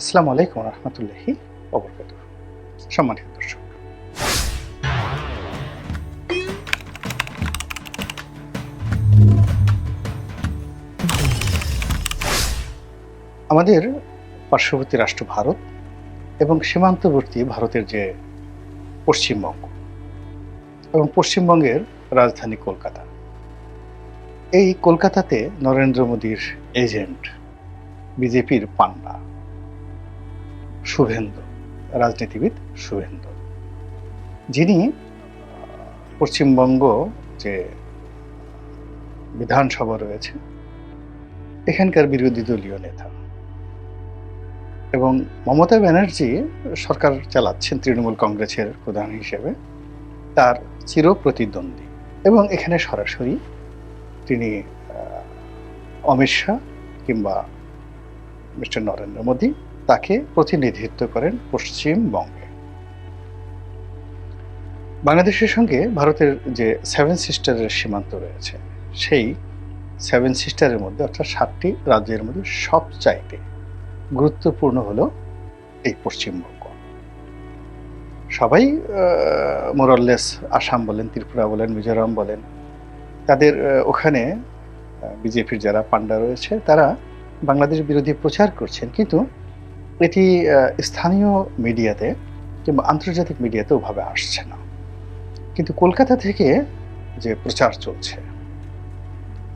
আসসালামু আলাইকুম রহমতুল্লাহি সম্মানিত দর্শক। আমাদের পার্শ্ববর্তী রাষ্ট্র ভারত এবং সীমান্তবর্তী ভারতের যে পশ্চিমবঙ্গ এবং পশ্চিমবঙ্গের রাজধানী কলকাতা, এই কলকাতাতে নরেন্দ্র মোদীর এজেন্ট, বিজেপির পান্ডা শুভেন্দু, রাজনীতিবিদ শুভেন্দু। যিনি পশ্চিমবঙ্গ যে বিধানসভা রয়েছে, এখানকার বিরোধী দলীয় নেতা এবং মমতা ব্যানার্জি সরকার চালাচ্ছেন তৃণমূল কংগ্রেসের প্রধান হিসেবে, তার চির প্রতিদ্বন্দ্বী এবং এখানে সরাসরি তিনি অমিত শাহ কিংবা মিস্টার নরেন্দ্র মোদী তাকে প্রতিনিধিত্ব করেন পশ্চিমবঙ্গে বাংলাদেশের সঙ্গে ভারতের যে সেভেন সিস্টারের সীমান্ত রয়েছে, সেই সেভেন সিস্টারের মধ্যে অর্থাৎ সাতটি রাজ্যের মধ্যে সবচাইতে গুরুত্বপূর্ণ হলো এই পশ্চিমবঙ্গ সবাই মোরললেস আসাম বলেন, ত্রিপুরা বলেন, মিজোরাম বলেন, তাদের ওখানে বিজেপির যারা পান্ডা রয়েছে, তারা বাংলাদেশ বিরোধী প্রচার করছেন, কিন্তু এটি স্থানীয় মিডিয়াতে কিংবা আন্তর্জাতিক মিডিয়াতে ওভাবে আসছে না। কিন্তু কলকাতা থেকে যে প্রচার চলছে,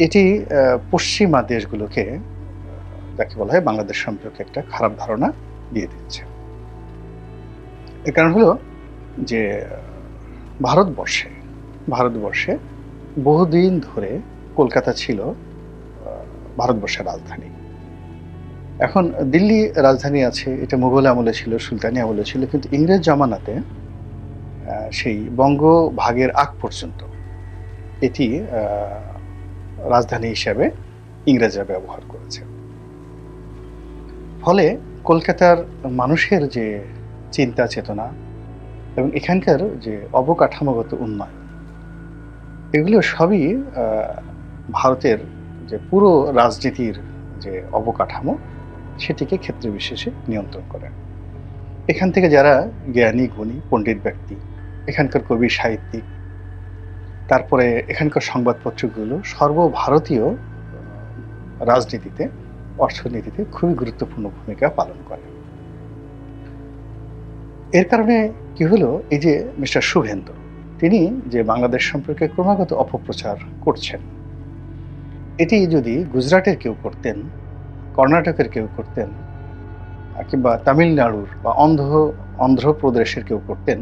এটি পশ্চিমা দেশগুলোকে যাকে বলা হয় বাংলাদেশ সম্পর্কে একটা খারাপ ধারণা দিয়ে দিচ্ছে। এর কারণ হলো যে, ভারতবর্ষে ভারতবর্ষে বহুদিন ধরে কলকাতা ছিল ভারতবর্ষের রাজধানী। এখন দিল্লি রাজধানী আছে, এটা মুঘল আমলে ছিল, সুলতানি আমলে ছিল, কিন্তু ইংরেজ জামানাতে সেই বঙ্গ ভাগের আগ পর্যন্ত এটি রাজধানী হিসাবে ইংরেজরা ব্যবহার করেছে। ফলে কলকাতার মানুষের যে চিন্তা চেতনা এবং এখানকার যে অবকাঠামোগত উন্নয়ন, এগুলো সবই ভারতের যে পুরো রাজনীতির যে অবকাঠামো সেটিকে ক্ষেত্রে বিশেষে নিয়ন্ত্রণ করেন এখান থেকে যারা জ্ঞানী, গুণী, পণ্ডিত ব্যক্তি, এখানকার কবি, সাহিত্যিক, তারপরে এখানকার সংবাদপত্রগুলো সর্বভারতীয় রাজনীতিতে, অর্থনীতিতে খুবই গুরুত্বপূর্ণ ভূমিকা পালন করে। এর কারণে কি হলো? এই যে মিস্টার শুভেন্দু, তিনি যে বাংলাদেশ সম্পর্কে ক্রমাগত অপপ্রচার করছেন, এটি যদি গুজরাটের কেউ করতেন কর্ণাটকের কেউ করতেন, কিংবা তামিলনাড়ুর বা অন্ধ্র অন্ধ্রপ্রদেশের কেউ করতেন,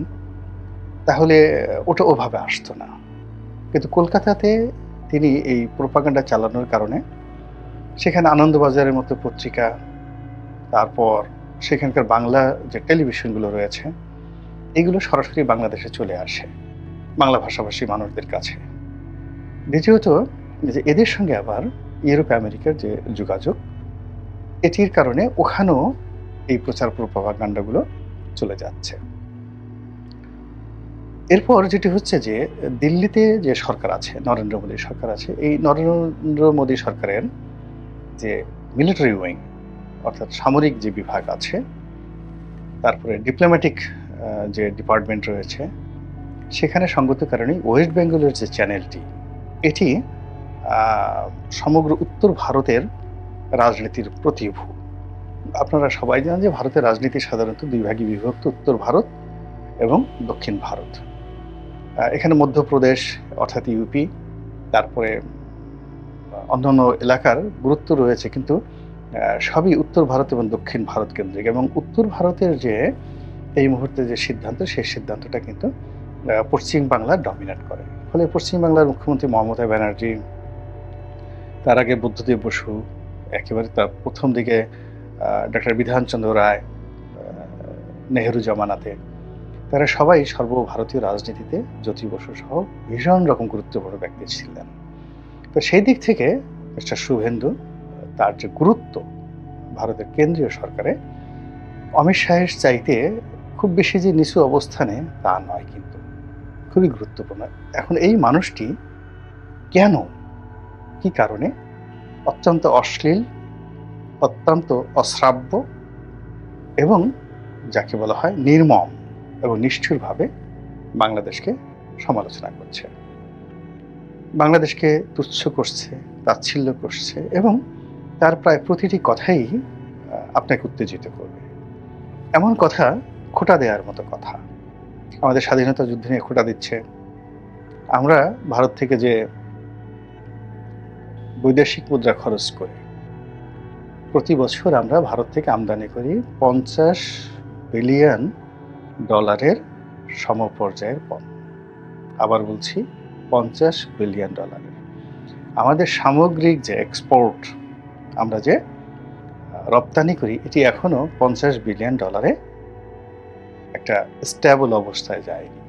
তাহলে ওটা ওভাবে আসতো না। কিন্তু কলকাতাতে তিনি এই প্রোপাগান্ডা চালানোর কারণে সেখানে আনন্দবাজারের মতো পত্রিকা, তারপর সেখানকার বাংলা যে টেলিভিশনগুলো রয়েছে, এগুলো সরাসরি বাংলাদেশে চলে আসে, বাংলা ভাষাভাষী মানুষদের কাছে। দ্বিতীয়ত, যে এদের সঙ্গে আবার ইউরোপ আমেরিকার যে যোগাযোগ এটির কারণে ওখানেও এই প্রচার প্রপাগান্ডাগুলো চলে যাচ্ছে। এরপর যেটি হচ্ছে যে, দিল্লিতে যে সরকার আছে, নরেন্দ্র মোদী সরকার আছে, এই নরেন্দ্র মোদী সরকারের যে মিলিটারি উইং অর্থাৎ সামরিক যে বিভাগ আছে, তারপরে ডিপ্লোম্যাটিক যে ডিপার্টমেন্ট রয়েছে, সেখানে সঙ্গত কারণেই ওয়েস্ট বেঙ্গলের যে চ্যানেলটি এটি সমগ্র উত্তর ভারতের রাজনীতির প্রতিভূ। আপনারা সবাই জানেন যে ভারতের রাজনীতি সাধারণত দুই ভাগে বিভক্ত, উত্তর ভারত এবং দক্ষিণ ভারত। এখানে মধ্যপ্রদেশ অর্থাৎ ইউপি, তারপরে অন্যান্য এলাকার গুরুত্ব রয়েছে কিন্তু সবই উত্তর ভারত এবং দক্ষিণ ভারত কেন্দ্রিক এবং উত্তর ভারতের যে এই মুহূর্তে যে সিদ্ধান্ত, সেই সিদ্ধান্তটা কিন্তু পশ্চিম বাংলা ডমিনেট করে। ফলে পশ্চিম বাংলার মুখ্যমন্ত্রী মমতা ব্যানার্জি, তার আগে বুদ্ধদেব বসু একেবারে তার প্রথম দিকে ডক্টর বিধানচন্দ্র রায় নেহেরু জমানাতে। তারা সবাই সর্বভারতীয় রাজনীতিতে জ্যোতি বসু সহ ভীষণ রকম গুরুত্বপূর্ণ ব্যক্তি ছিলেন। তো সেই দিক থেকে মিস্টার শুভেন্দু, তার যে গুরুত্ব ভারতের কেন্দ্রীয় সরকারে, অমিত শাহের চাইতে খুব বেশি যে নিচু অবস্থানে তা নয় কিন্তু। খুবই গুরুত্বপূর্ণ। এখন এই মানুষটি কেন? কি কারণে? অত্যন্ত অশ্লীল, অত্যন্ত অশ্রাব্য এবং যাকে বলা হয় নির্মম এবং নিষ্ঠুরভাবে বাংলাদেশকে সমালোচনা করছে। বাংলাদেশকে তুচ্ছ করছে, তাচ্ছিল্য করছে এবং তার প্রায় প্রতিটি কথাই আপনাকে উত্তেজিত করবে। এমন কথা খোটা দেওয়ার মতো কথা। আমাদের স্বাধীনতা যুদ্ধ নিয়ে খোটা দিচ্ছে। আমরা ভারত থেকে যে বৈদেশিক মুদ্রা খরচ করি। প্রতি বছর আমরা ভারত থেকে আমদানি করি পঞ্চাশ বিলিয়ন ডলারের সমপর্যায়ের পণ্য। আবার বলছি পঞ্চাশ বিলিয়ন ডলারের। আমাদের সামগ্রিক যে এক্সপোর্ট আমরা যে রপ্তানি করি, এটি এখনও পঞ্চাশ বিলিয়ন ডলারে একটা স্ট্যাবল অবস্থায় যায়নি।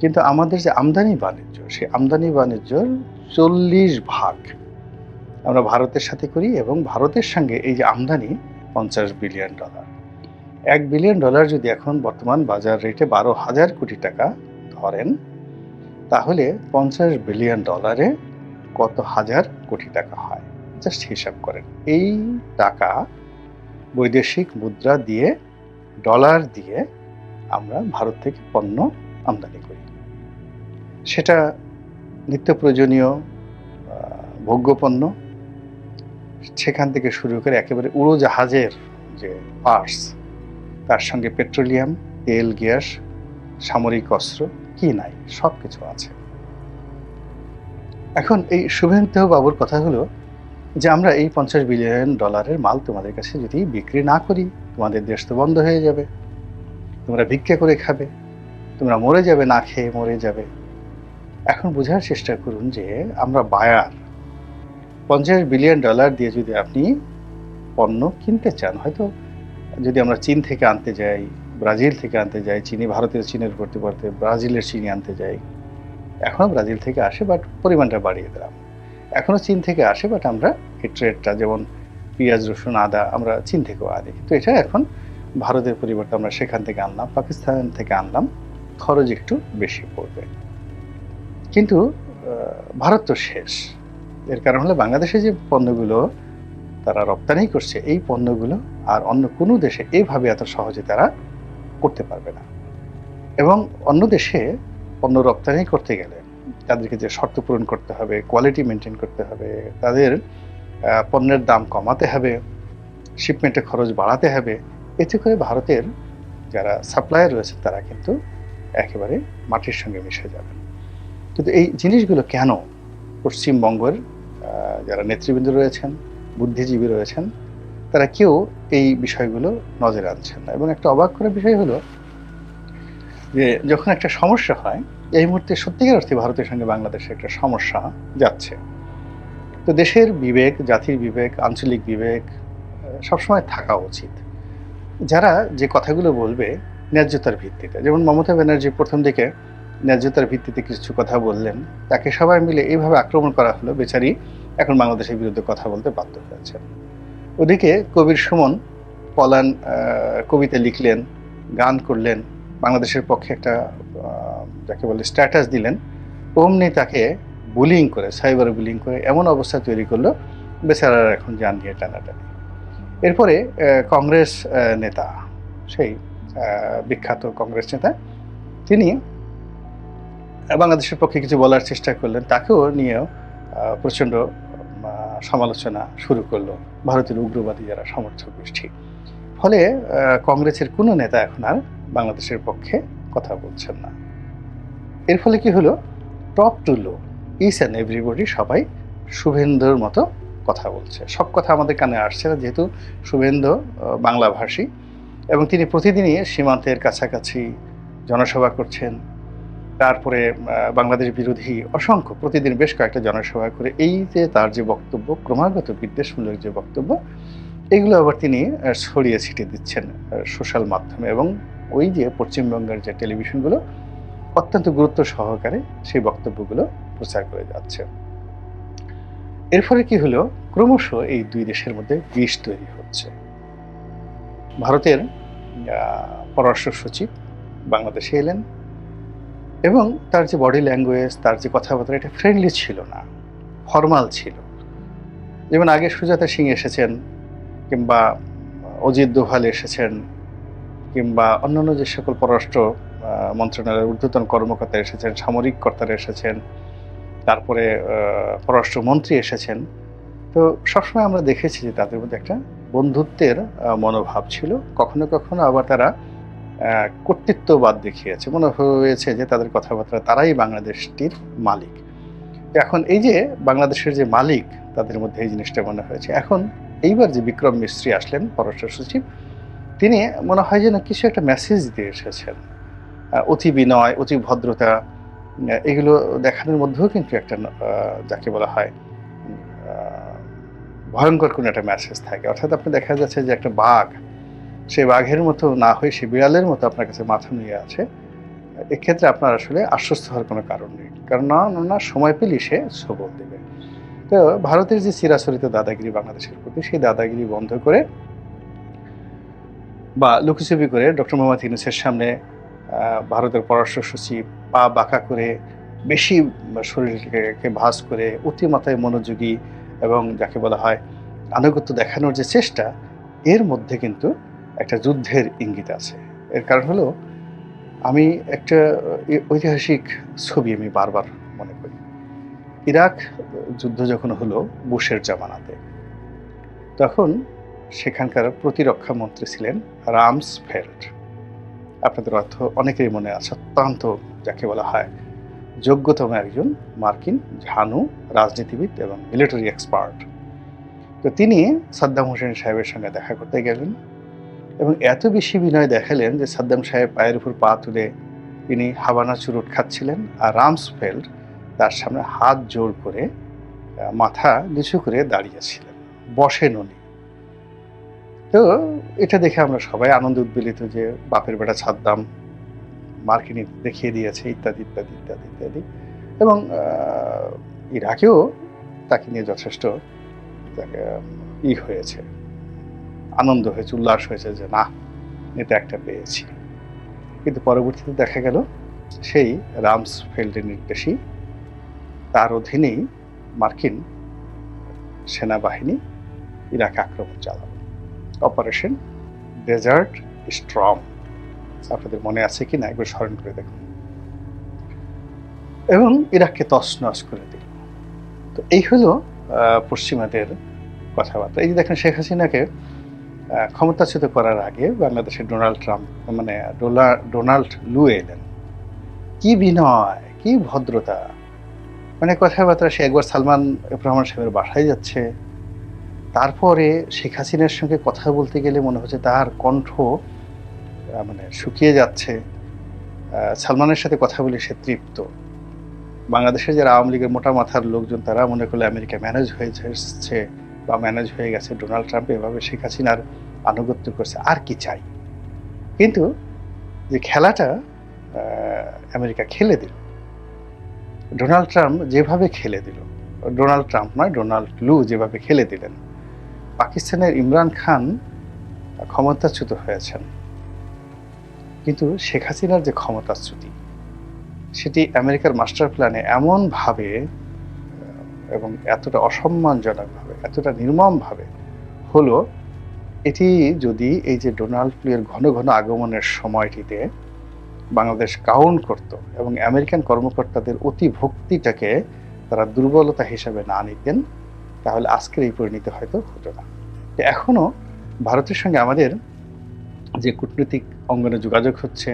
কিন্তু আমাদের যে আমদানি বাণিজ্য, সেই আমদানি বাণিজ্যর চল্লিশ ভাগ আমরা ভারতের সাথে করি এবং ভারতের সঙ্গে এই যে আমদানি পঞ্চাশ বিলিয়ন ডলার। এক বিলিয়ন ডলার যদি এখন বর্তমান বাজার রেটে বারো হাজার কোটি টাকা ধরেন, তাহলে পঞ্চাশ বিলিয়ন ডলারে কত হাজার কোটি টাকা হয়? জাস্ট হিসাব করেন। এই টাকা বৈদেশিক মুদ্রা দিয়ে, ডলার দিয়ে আমরা ভারত থেকে পণ্য আমদানি করি। সেটা নিত্য প্রয়োজনীয় ভোগ্যপণ্য সেখান থেকে শুরু করে একেবারে উড়োজাহাজের যে পার্টস তার সঙ্গে পেট্রোলিয়াম তেল, গ্যাস, সামরিক অস্ত্র, কি নাই সব কিছু আছে। এখন এই শুভেন্দু বাবুর কথা হলো যে আমরা এই পঞ্চাশ বিলিয়ন ডলারের মাল তোমাদের কাছে যদি বিক্রি না করি, তোমাদের দেশ তো বন্ধ হয়ে যাবে। তোমরা ভিক্ষা করে খাবে, তোমরা মরে যাবে, না খেয়ে মরে যাবে। এখন বোঝার চেষ্টা করুন যে আমরা বায়ার পঞ্চাশ বিলিয়ন ডলার দিয়ে যদি আপনি পণ্য কিনতে চান, হয়তো যদি আমরা চীন থেকে আনতে যাই, ব্রাজিল থেকে আনতে যাই, চিনি, ভারতের চীনের পড়তে পড়তে ব্রাজিলের চিনি আনতে যাই এখনও ব্রাজিল থেকে আসে বাট পরিমাণটা বাড়িয়ে দিলাম। এখনও চীন থেকে আসে বাট আমরা এই ট্রেডটা যেমন পেঁয়াজ, রসুন, আদা, আমরা চীন থেকেও আনি। তো এটা এখন ভারতের পরিবর্তে আমরা সেখান থেকে আনলাম, পাকিস্তান থেকে আনলাম, খরচ একটু বেশি পড়বে। কিন্তু ভারত তো শেষ। এর কারণ হলো বাংলাদেশে যে পণ্যগুলো তারা রপ্তানি করছে, এই পণ্যগুলো আর অন্য কোনো দেশে এইভাবে এত সহজে তারা করতে পারবে না। এবং অন্য দেশে পণ্য রপ্তানি করতে গেলে তাদেরকে যে শর্ত পূরণ করতে হবে কোয়ালিটি মেনটেন করতে হবে, তাদের পণ্যের দাম কমাতে হবে শিপমেন্টের খরচ বাড়াতে হবে, এতে করে ভারতের যারা সাপ্লায়ার রয়েছে তারা কিন্তু একেবারে মাটির সঙ্গে মিশে যাবেন কিন্তু এই জিনিসগুলো কেন পশ্চিমবঙ্গের যারা নেতৃবৃন্দ রয়েছেন, বুদ্ধিজীবী রয়েছেন, তারা কেউ এই বিষয়গুলো নজরে আনছেন না। এবং একটা অবাক করার বিষয় হলো যে, যখন একটা সমস্যা হয়, এই মুহূর্তে সত্যিকার অর্থে ভারতের সঙ্গে বাংলাদেশের একটা সমস্যা যাচ্ছে। তো দেশের বিবেক, জাতির বিবেক, আঞ্চলিক বিবেক সবসময় থাকা উচিত। যারা যে কথাগুলো বলবে ন্যায্যতার ভিত্তিতে, যেমন মমতা ব্যানার্জি প্রথম দিকে ন্যায্যতার ভিত্তিতে কিছু কথা বললেন, তাকে সবাই মিলে এইভাবে আক্রমণ করা হলো, বেচারি এখন বাংলাদেশের বিরুদ্ধে কথা বলতে বাধ্য হয়েছে। ওদিকে কবির সুমন পলান কবিতা লিখলেন, গান করলেন, বাংলাদেশের পক্ষে একটা যাকে বলে স্ট্যাটাস দিলেন, অমনি তাকে বুলিং করে সাইবার বুলিং করে এমন অবস্থা তৈরি করল, বেচারার এখন যান নিয়ে টানাটানি। এরপরে কংগ্রেস নেতা, সেই বিখ্যাত কংগ্রেস নেতা, তিনি বাংলাদেশের পক্ষে কিছু বলার চেষ্টা করলেন, তাকেও নিয়েও প্রচণ্ড সমালোচনা শুরু করল ভারতের উগ্রবাদী যারা সমর্থক গোষ্ঠী ফলে কংগ্রেসের কোনো নেতা এখন আর বাংলাদেশের পক্ষে কথা বলছেন না। এর ফলে কি হলো? Top to low is and everybody সবাই শুভেন্দুর মতো কথা বলছে। সব কথা আমাদের কানে আসছে না, যেহেতু শুভেন্দু বাংলাভাষী এবং তিনি প্রতিদিনই সীমান্তের কাছাকাছি জনসভা করছেন তারপরে বাংলাদেশ বিরোধী অসংখ্য প্রতিদিন বেশ কয়েকটা জনসভা করে এই যে তার যে বক্তব্য, ক্রমাগত বিদ্বেষমূলক যে বক্তব্য, এগুলো আবার তিনি ছড়িয়ে ছিটিয়ে দিচ্ছেন সোশ্যাল মাধ্যমে এবং ওই যে পশ্চিমবঙ্গের যে টেলিভিশনগুলো অত্যন্ত গুরুত্ব সহকারে সেই বক্তব্যগুলো প্রচার করে যাচ্ছে। এর ফলে কি হলো? ক্রমশ এই দুই দেশের মধ্যে বিষ তৈরি হচ্ছে। ভারতের পররাষ্ট্র সচিব বাংলাদেশে এলেন। এবং তার যে বডি ল্যাঙ্গুয়েজ তার যে কথাবার্তা, এটা ফ্রেন্ডলি ছিল না ফর্মাল ছিল। যেমন আগে সুজাতা সিং এসেছেন, কিংবা অজিত দোভাল এসেছেন, কিংবা অন্যান্য যে সকল পররাষ্ট্র মন্ত্রণালয়ের ঊর্ধ্বতন কর্মকর্তা এসেছেন, সামরিক কর্তারা এসেছেন, তারপরে পররাষ্ট্রমন্ত্রী এসেছেন। তো সবসময় আমরা দেখেছি যে তাদের মধ্যে একটা বন্ধুত্বের মনোভাব ছিল। কখনো কখনো আবার তারা কর্তৃত্ববাদ দেখিয়েছে। মনে হয়েছে যে তাদের কথাবার্তা তারাই বাংলাদেশটির মালিক। এখন এই যে বাংলাদেশের যে মালিক, তাদের মধ্যে এই জিনিসটা মনে হয়েছে। এখন এইবার যে বিক্রম মিস্ত্রি আসলেন, পররাষ্ট্র সচিব, তিনি মনে হয় যেন কিছু একটা মেসেজ দিয়ে এসেছেন। অতি বিনয়, অতি ভদ্রতা এগুলো দেখানোর মধ্যেও কিন্তু একটা যাকে বলা হয় ভয়ঙ্কর কোনো একটা মেসেজ থাকে। অর্থাৎ আপনি দেখা যাচ্ছে যে একটা বাঘ সে বাঘের মতো না হয়ে, সে বিড়ালের মতো আপনার কাছে মাথা নিয়ে আছে, এক্ষেত্রে আপনার আসলে আশ্বস্ত হওয়ার কোনো কারণ নেই। কারণ না না সময় পেলেই সে সবল দেবে। তো ভারতের যে চিরাচরিত দাদাগিরি বাংলাদেশের প্রতি, সেই দাদাগিরি বন্ধ করে বা লুকিচুপি করে ডক্টর মোহাম্মদ ইউনুসের সামনে ভারতের পররাষ্ট্র সচিব পা বাঁকা করে, বেশি শরীরকে ভাস করে, অতিমাত্রায় মনোযোগী এবং যাকে বলা হয় আনুগত্য দেখানোর যে চেষ্টা, এর মধ্যে কিন্তু একটা যুদ্ধের ইঙ্গিত আছে। এর কারণ হলো, আমি একটা ঐতিহাসিক ছবি আমি বারবার মনে করি। ইরাক যুদ্ধ যখন হলো বুশের জামানাতে, তখন সেখানকার প্রতিরক্ষা মন্ত্রী ছিলেন রামসফেল্ড আপনাদের অর্থ অনেকেরই মনে আছে, অত্যন্ত যাকে বলা হয় যোগ্যতম একজন মার্কিন ঝানু রাজনীতিবিদ এবং মিলিটারি এক্সপার্ট। তো তিনি সাদ্দাম হোসেন সাহেবের সঙ্গে দেখা করতে গেলেন। এবং এত বেশি বিনয় দেখালেন যে সাদ্দাম সাহেব পায়ের উপর পা তুলে তিনি হাবানা চুরুট খাচ্ছিলেন আর রামসফেল্ড তার সামনে হাত জোর করে মাথা নিচু করে দাঁড়িয়েছিলেন, বসেন উনি। তো এটা দেখে আমরা সবাই আনন্দ উদ্বেলিত যে বাপের বেটা সাদ্দাম মার্কিনী দেখিয়ে দিয়েছে, ইত্যাদি ইত্যাদি ইত্যাদি ইত্যাদি। এবং ইরাকেও তাকে নিয়ে যথেষ্ট তাকে ই হয়েছে। আনন্দ হয়েছে, উল্লাস হয়েছে যে না, এটা একটা পেয়েছি। কিন্তু পরবর্তীতে দেখা গেল সেই রামস ফেল্ডের নির্দেশই। তার অধীনেই মার্কিন সেনাবাহিনী ইরাকে আক্রমণ চালালো। Operation desert storm. আপনাদের মনে আছে কি না একবার স্মরণ করে দেখুন। এবং ইরাককে তছনছ করে দিল। তো এই হলো পশ্চিমাদের কথাবার্তা। এই যে দেখেন শেখ হাসিনাকে ক্ষমতাচ্যুত করার আগে বাংলাদেশের ডোনাল্ড ট্রাম্প মানে ডোনাল্ড লু এলেন। কি বিনয়, কি ভদ্রতা। মানে কথাবার্তা সে একবার সালমান রহমান সাহেবের বাসায় যাচ্ছে। তারপরে শেখ হাসিনার সঙ্গে কথা বলতে গেলে মনে হচ্ছে তার কণ্ঠ মানে শুকিয়ে যাচ্ছে। সালমানের সাথে কথা বলে সে তৃপ্ত। বাংলাদেশের যারা আওয়ামী লীগের মোটা মাথার লোকজন, তারা মনে করলে আমেরিকা ম্যানেজ হয়ে এসছে। বা ম্যানেজ হয়ে গেছে ডোনাল্ড ট্রাম্প এভাবে শেখ হাসিনার আনুগত্য করছে, আর কি চাই? কিন্তু যে খেলাটা আমেরিকা খেলে দিল ডোনাল্ড ট্রাম্প যেভাবে খেলে দিল ডোনাল্ড ট্রাম্প নয় ডোনাল্ড লু যেভাবে খেলে দিলেন, পাকিস্তানের ইমরান খান ক্ষমতাচ্যুত হয়েছেন। কিন্তু শেখ হাসিনার যে ক্ষমতাচ্যুতি, সেটি আমেরিকার মাস্টার প্ল্যানে এমনভাবে এবং এতটা অসম্মানজনকভাবে, এতটা নির্মমভাবে হলো, এটি যদি এই যে ডোনাল্ড প্লুয়ের ঘন ঘন আগমনের সময়টিতে বাংলাদেশ কাউন্ট করত এবং আমেরিকান কর্মকর্তাদের অতি ভক্তিটাকে তারা দুর্বলতা হিসাবে না নিতেন, তাহলে আজকের এই পরিণতি হয়তো হতো না। এখনও ভারতের সঙ্গে আমাদের যে কূটনৈতিক অঙ্গনে যোগাযোগ হচ্ছে,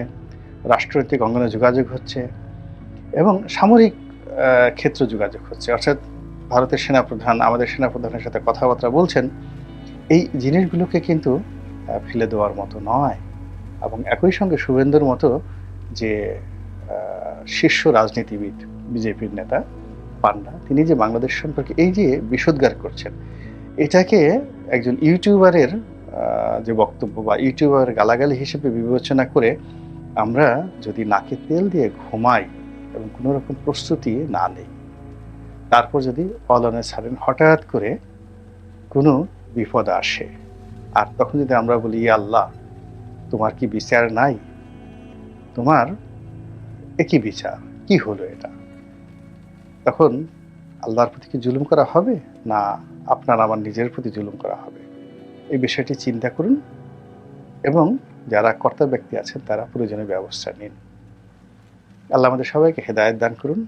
রাষ্ট্রনৈতিক অঙ্গনে যোগাযোগ হচ্ছে এবং সামরিক ক্ষেত্রে যোগাযোগ হচ্ছে। অর্থাৎ ভারতের সেনাপ্রধান, আমাদের সেনাপ্রধানের সাথে কথাবার্তা বলছেন, এই জিনিসগুলোকে কিন্তু ফেলে দেওয়ার মতো নয়। এবং একই সঙ্গে শুভেন্দুর মতো যে শীর্ষ রাজনীতিবিদ, বিজেপির নেতা পান্ডা, তিনি যে বাংলাদেশ সম্পর্কে এই যে বিষোদ্গার করছেন, এটাকে একজন ইউটিউবারের যে বক্তব্য বা ইউটিউবারের গালাগালি হিসেবে বিবেচনা করে আমরা যদি নাকে তেল দিয়ে ঘুমাই এবং কোনো রকম প্রস্তুতি না নেই তারপর যদি পলানে ছাড়েন, হঠাৎ করে কোনো বিপদ আসে। আর তখন যদি আমরা বলি আল্লাহ, তোমার কি বিচার নাই? তোমার একই বিচার? কি হলো এটা? তখন আল্লাহর প্রতি কি জুলুম করা হবে? না, আপনার আমার নিজের প্রতি জুলুম করা হবে। এই বিষয়টি চিন্তা করুন এবং যারা কর্তা ব্যক্তি আছেন, তারা প্রয়োজনীয় ব্যবস্থা নিন। আল্লাহ আমাদের সবাইকে হেদায়ত দান করুন।